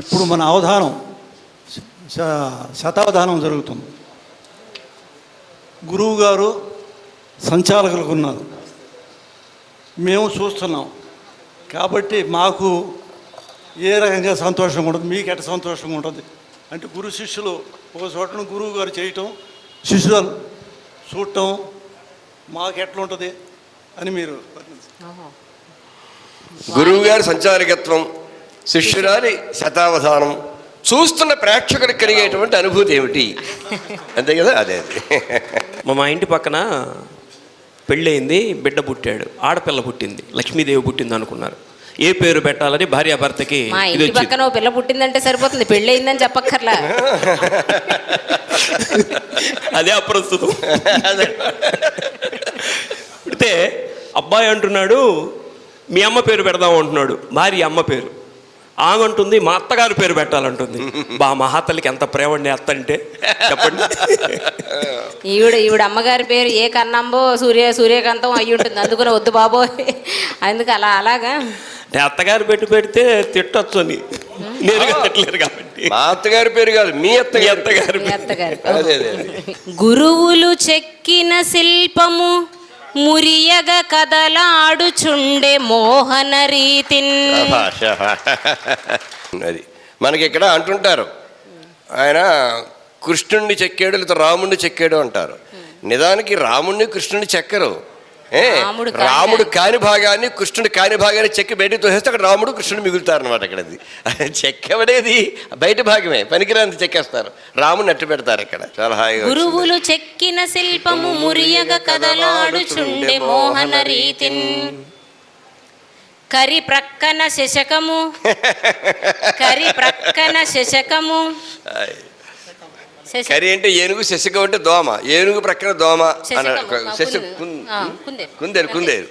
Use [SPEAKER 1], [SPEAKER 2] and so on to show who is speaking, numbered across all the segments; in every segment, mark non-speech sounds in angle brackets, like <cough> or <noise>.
[SPEAKER 1] ఇప్పుడు మన అవధానం శతావధానం జరుగుతుంది. గురువు గారు సంచాలకులకు ఉన్నారు. మేము చూస్తున్నాం. కాబట్టి మాకు ఏ రకంగా సంతోషంగా ఉంటుంది మీకు ఎట్ట సంతోషంగా ఉంటుంది? అంటే గురు శిష్యులు ఒక చోటను గురువు గారు చేయటం శిష్యులు చూడటం మాకు ఎట్లా ఉంటుంది అని మీరు
[SPEAKER 2] గురువు గారి శిష్యురాలి శతావధానం చూస్తున్న ప్రేక్షకుడికి కలిగేటువంటి అనుభూతి ఏమిటి? అంతే కదా? అదే అదే.
[SPEAKER 3] మా మా ఇంటి పక్కన పెళ్ళయింది బిడ్డ పుట్టాడు ఆడపిల్ల పుట్టింది లక్ష్మీదేవి పుట్టింది అనుకున్నారు. ఏ పేరు పెట్టాలని భార్యాభర్తకి
[SPEAKER 4] ఇంటి
[SPEAKER 3] వచ్చింది.
[SPEAKER 4] పక్కన ఓ పిల్ల పుట్టిందంటే సరిపోతుంది పెళ్ళి అయిందని చెప్పక్కర్లా.
[SPEAKER 3] అదే అప్రస్తుతం. పుడితే అబ్బాయి అంటున్నాడు మీ అమ్మ పేరు పెడదాం అంటున్నాడు భార్య అమ్మ పేరు. ఆమె అంటుంది మా అత్తగారి పేరు పెట్టాలంటుంది. <laughs> బా మహాతల్లికి ఎంత ప్రేమ అండి అత్త అంటే చెప్పండి. <laughs>
[SPEAKER 4] ఈవిడ ఈవిడ అమ్మగారి పేరు ఏ కన్నంబో సూర్య సూర్యకాంతం అయి ఉంటుంది. అందుకని వద్దు బాబోయ్. అందుకు అలా అలాగా?
[SPEAKER 3] అత్తగారు పెట్టి పెడితే తిట్టొచ్చు అని. నేరుగా తిట్టలేరు కాబట్టి.
[SPEAKER 2] మా అత్తగారి పేరు కాదు మీ
[SPEAKER 3] మీ
[SPEAKER 2] అత్తగారి
[SPEAKER 3] అత్తగారు
[SPEAKER 4] మీ అత్తగారి
[SPEAKER 2] అదే అదే అదే.
[SPEAKER 4] గురువులు చెక్కిన శిల్పము మురియగ కదలాడుచుండే మోహన రీతిన్
[SPEAKER 2] అది మనకి ఇక్కడ అంటుంటారు. ఆయన కృష్ణుణ్ణి చెక్కాడు లేదా రాముణ్ణి చెక్కాడు అంటారు. నిజానికి రాముణ్ణి కృష్ణుణ్ణి చెక్కరు.
[SPEAKER 4] రాముడు కాని-
[SPEAKER 2] రాముడు కాని భాగాన్ని కృష్ణుడు కాని భాగాన్ని చెక్కి బయటకు తోసేస్తే అక్కడ రాముడు కృష్ణుడు మిగులుతారు అనమాట అక్కడ అది <laughs> చెక్కబడేది బయట భాగమే పనికిరాంతి చెక్కేస్తారు. రాముడిని అట్టు పెడతారు ఇక్కడ చాలా హాయిగా.
[SPEAKER 4] గురువులు చెక్కిన శిల్పము మురియగ కదలాడుచుండే మోహన రీతిన్ కరి ప్రక్కన శశకము. కరి ప్రక్కన శశకము. <laughs>
[SPEAKER 2] కరి అంటే ఏనుగు శశిక అంటే దోమ. ఏనుగు ప్రక్కన దోమ అన్న శశి. కుందేరు కుందేరు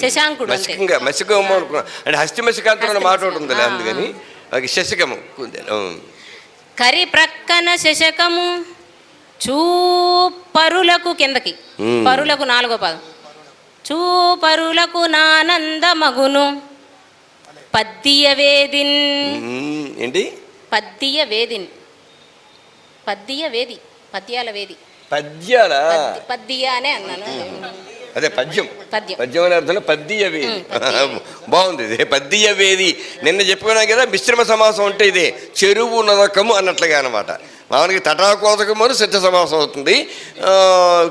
[SPEAKER 4] శశాంకుడు
[SPEAKER 2] మసికంగా మసికమ్మ అనుకున్నా. అంటే హస్తి మసికాంతో అన్న మాట
[SPEAKER 4] ఆ,
[SPEAKER 2] అందుకని. అది శశకము కుందేలు. ఉం.
[SPEAKER 4] కరి ప్రక్కన శశకము చూపరులకు కిందకి. పరులకు నాలుగో పదం. చూపరులకు నానంద మగును. పద్దియ వేదిన్.
[SPEAKER 2] ఏంటి?
[SPEAKER 4] పద్దియ వేదిన్. పద్దియ వేది పద్యాల వేది.
[SPEAKER 2] పద్యాల?
[SPEAKER 4] పద్దియ అనే అన్నాను.
[SPEAKER 2] అదే పద్యం.
[SPEAKER 4] పద్యం.
[SPEAKER 2] పద్యం అనే అర్థంలో పద్య వేది. <laughs> బాగుంది ఇది. పద్య వేది. నిన్న చెప్పుకున్నాం కదా మిశ్రమ సమాసం అంటే ఇదే చెరువు నదకము అన్నట్లుగా అనమాట మామూలుగా తటాకోదకము అని సిద్ధ సమాసం అవుతుంది.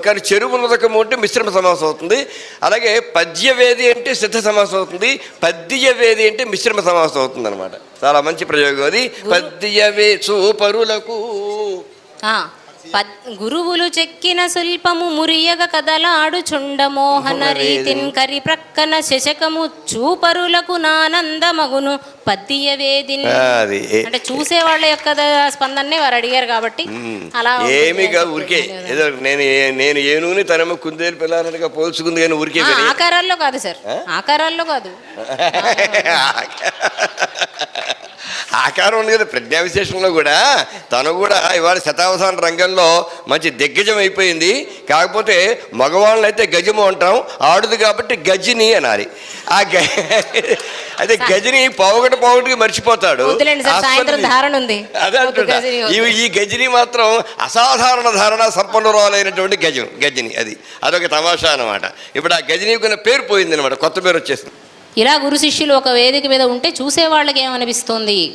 [SPEAKER 2] కానీ చెరువు నదకము అంటే మిశ్రమ సమాసం అవుతుంది. అలాగే పద్యవేది అంటే సిద్ధ సమాసం అవుతుంది. పద్య వేది అంటే మిశ్రమ సమాసం అవుతుంది అనమాట చాలా మంచి ప్రయోగం అది. పద్యవే చూపరులకు
[SPEAKER 4] ఆ, పద్- గురువులు చెక్కిన శిల్పము మురియగ కదలాడుచుండ మోహన రీతిన్ కరి ప్రక్కన శశకము చూపరులకు నానందమగును వేదిన్.
[SPEAKER 2] అది. ఏ-
[SPEAKER 4] అంటే చూసే వాళ్ళ యొక్క స్పందననే వారు అడిగారు కాబట్టి అలా
[SPEAKER 2] ఏమి ఊరికే. ఏదో నేను ఏ- నేను తనము కుందేలు పిల్లనట్టుగా పోల్చుకుంది కానీ ఊరికే
[SPEAKER 4] ఆకారాల్లో కాదు సార్. ఆకారాల్లో కాదు. <laughs>
[SPEAKER 2] ఆకారం ఉంది కదా ప్రజ్ఞా విశేషంలో కూడా. తను కూడా ఇవాళ శతావధాన రంగంలో మంచి దిగ్గజం అయిపోయింది. కాకపోతే మగవాళ్ళని అయితే గజము అంటాం ఆడుది కాబట్టి గజిని అనాలి. ఆ గ అదే గజిని పోగొట్ట పోగొట్టుకి మర్చిపోతాడు. అదే అంటున్నా. ఈ- గజిని మాత్రం అసాధారణ ధారణ సంపన్నురాలైనటువంటి గజం గజిని అది. అదొక తమాషా అనమాట ఇప్పుడు ఆ గజిని కొన్న పేరు పోయింది అనమాట కొత్త పేరు వచ్చేసింది.
[SPEAKER 4] ఇలా గురు శిష్యులు ఒక వేదిక మీద ఉంటే చూసే వాళ్ళకి ఏమనిపిస్తుంది.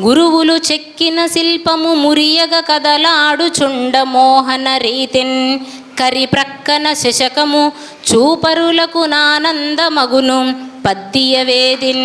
[SPEAKER 4] గురువులు చెక్కిన శిల్పము మురియగ కదలాడుచుండ మోహన రీతిన్. కరి ప్రక్కన శశకము చూపరులకు నానంద మగును పద్దియ వేదిన్.